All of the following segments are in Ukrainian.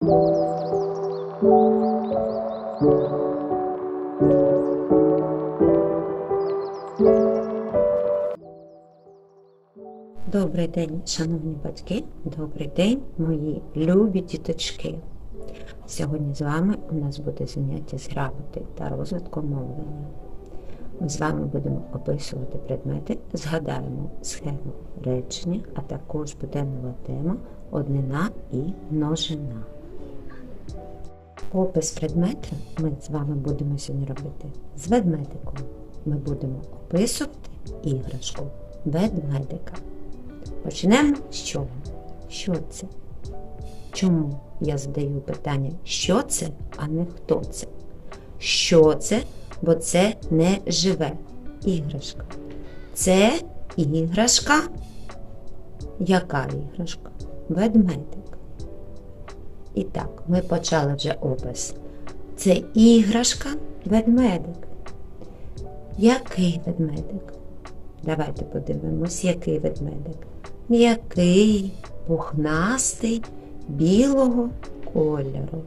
Добрий день, шановні батьки, добрий день, мої любі діточки. Сьогодні з вами у нас буде заняття з грамоти та розвитку мовлення. Ми з вами будемо описувати предмети, згадаємо схему речення, а також буде нова тема однина і множина. Опис предмету ми з вами будемо сьогодні робити з ведмедиком. Ми будемо описувати іграшку ведмедика. Почнемо з чого? Що це? Чому я задаю питання, що це, а не хто це? Що це? Бо це не живе іграшка. Це іграшка. Яка іграшка? Ведмедик. І так, ми почали вже опис. Це іграшка ведмедик. Який ведмедик? Давайте подивимось, який ведмедик. М'який, пухнастий, білого кольору.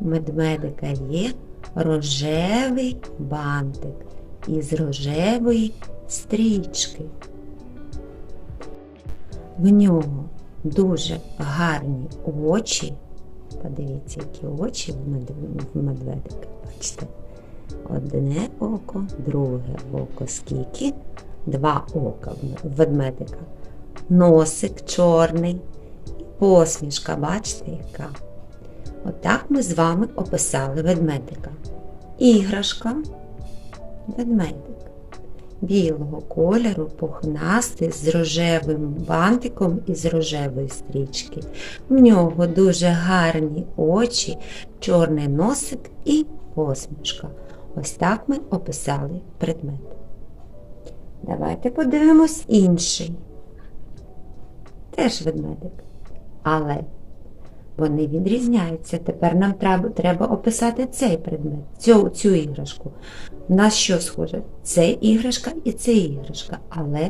Медведика є рожевий бантик із рожевої стрічки. В нього дуже гарні очі. Подивіться, які очі в медведика. Бачите? Одне око, друге око скільки? Два ока в ведмедика. Носик чорний і посмішка, бачите, яка? Отак ми з вами описали ведмедика. Іграшка ведмедик. Білого кольору, пухнастий, з рожевим бантиком і з рожевої стрічки. В нього дуже гарні очі, чорний носик і посмішка. Ось так ми описали предмет. Давайте подивимось інший. Теж ведмедик. Але вони відрізняються. Тепер нам треба, треба описати цей предмет, цю, цю іграшку. На що схоже? Це іграшка і це іграшка. Але,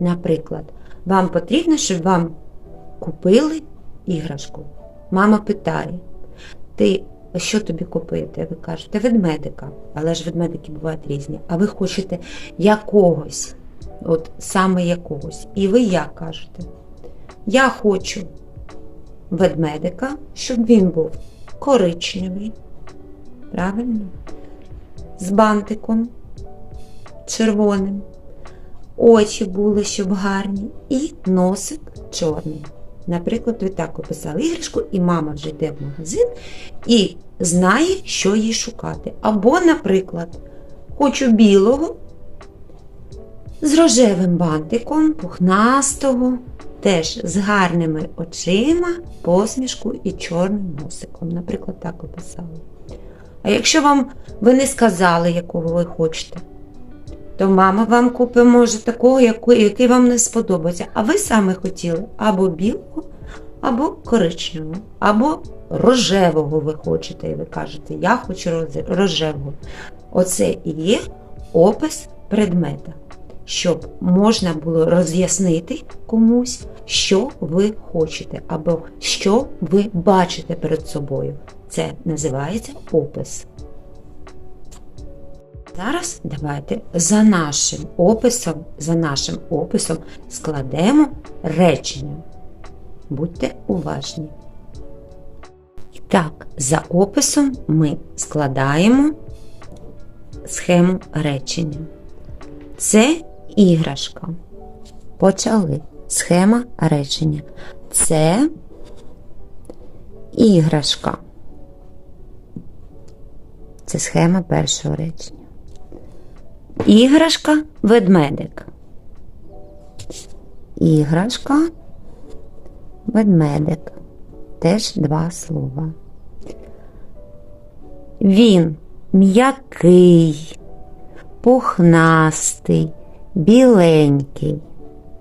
наприклад, вам потрібно, щоб вам купили іграшку. Мама питає, ти що тобі купити? Ви кажете, ведмедика, але ж ведмедики бувають різні. А ви хочете якогось, от саме якогось. І ви як кажете? Я хочу ведмедика, щоб він був коричневий, правильно? З бантиком червоним. Очі були, щоб гарні, і носик чорний. Наприклад, ви так описали іграшку, і мама вже йде в магазин і знає, що їй шукати. Або, наприклад, хочу білого з рожевим бантиком, пухнастого, теж з гарними очима, посмішкою і чорним носиком. Наприклад, так описали. А якщо вам ви не сказали, якого ви хочете, то мама вам купить, може, такого, який вам не сподобається. А ви саме хотіли або білого, або коричневого, або рожевого ви хочете, і ви кажете, я хочу рожевого. Оце і є опис предмета, щоб можна було роз'яснити комусь, що ви хочете, або що ви бачите перед собою. Це називається опис. Зараз давайте за нашим описом, за нашим описом складемо речення. Будьте уважні. І так, за описом ми складаємо схему речення. Це іграшка. Почали. Схема речення. Це іграшка. Це схема першого речення. Іграшка ведмедик. Іграшка ведмедик. Теж два слова. Він м'який, пухнастий, біленький.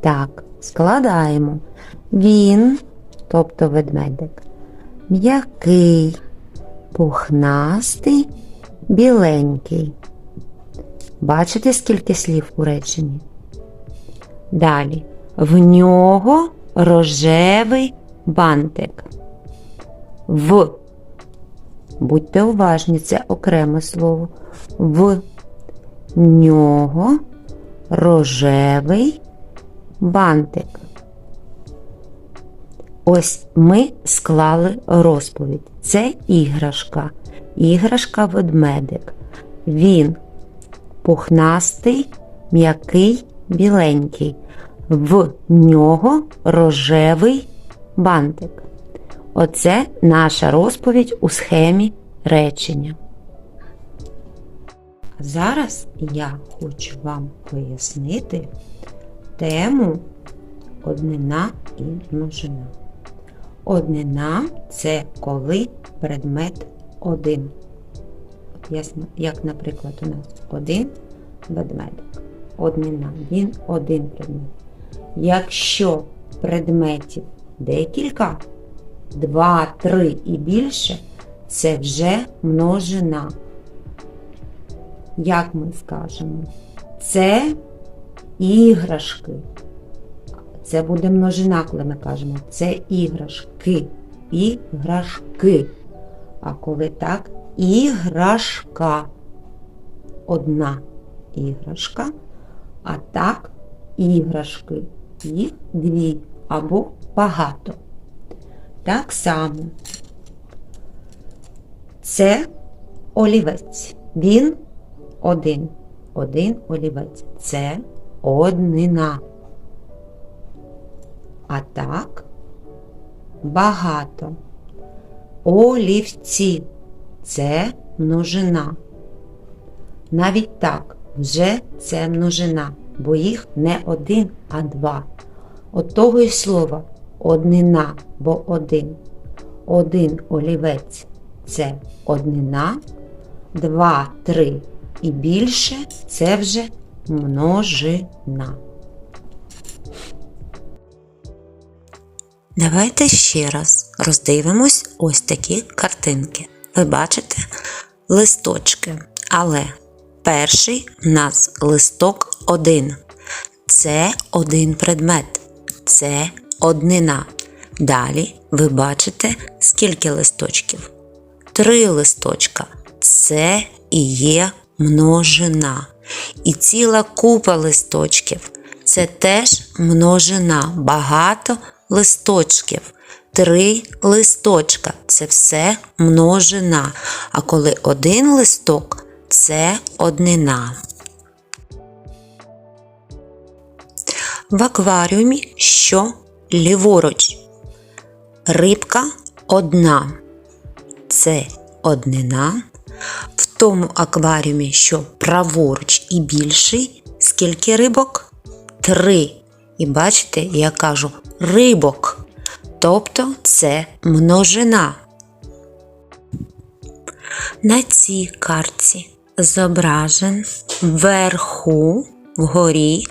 Так, складаємо. Він, тобто ведмедик, м'який, пухнастий, біленький. Бачите, скільки слів у реченні? Далі. В нього рожевий бантик. В. Будьте уважні, це окреме слово. В нього рожевий бантик. Ось ми склали розповідь. Це іграшка. Іграшка ведмедик. Він пухнастий, м'який, біленький. В нього рожевий бантик. Оце наша розповідь у схемі речення. Зараз я хочу вам пояснити тему однина і множина. Однина це коли предмет один. Як, наприклад, у нас один ведмедик. Однина, він один предмет. Якщо предметів декілька, два, три і більше, це вже множина. Як ми скажемо? Це іграшки. Це буде множина, коли ми кажемо. Це іграшки. Іграшки. А коли так, іграшка. Одна іграшка. А так, іграшки. Їх дві або багато. Так само. Це олівець. Він один. Один олівець. Це однина. А так багато. Олівці це множина. Навіть так, вже це множина, бо їх не один, а два. От того й слова однина, бо один. Один олівець це однина, два, три і більше це вже множина. Давайте ще раз роздивимось ось такі картинки. Ви бачите листочки, але перший у нас листок один. Це один предмет, це однина. Далі ви бачите, скільки листочків? Три листочка. Це і є множина. І ціла купа листочків. Це теж множина. Багато листочків. Три листочка це все множина. А коли один листок це однина. В акваріумі що ліворуч? Рибка одна. Це однина. Тому акваріумі, що праворуч і більший, скільки рибок? Три. І бачите, я кажу рибок. Тобто це множина. На цій картці зображен вверху, вгорі,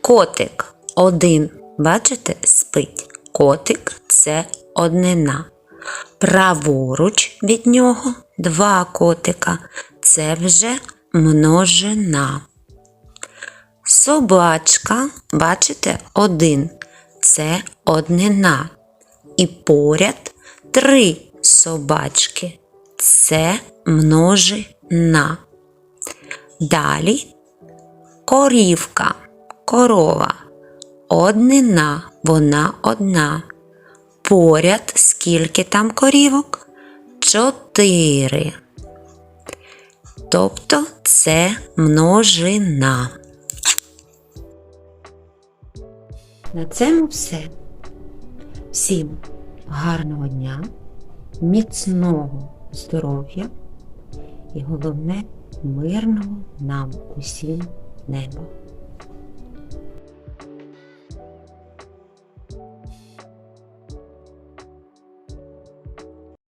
котик один. Бачите, спить. Котик це однина. Праворуч від нього два котика. Це вже множина. Собачка, бачите, один. Це однина. І поряд три собачки. Це множина. Далі корівка, корова. Однина, вона одна. Поряд скільки там корівок? Чотири. Тобто це множина. На цьому все. Всім гарного дня, міцного здоров'я і головне мирного нам усім неба.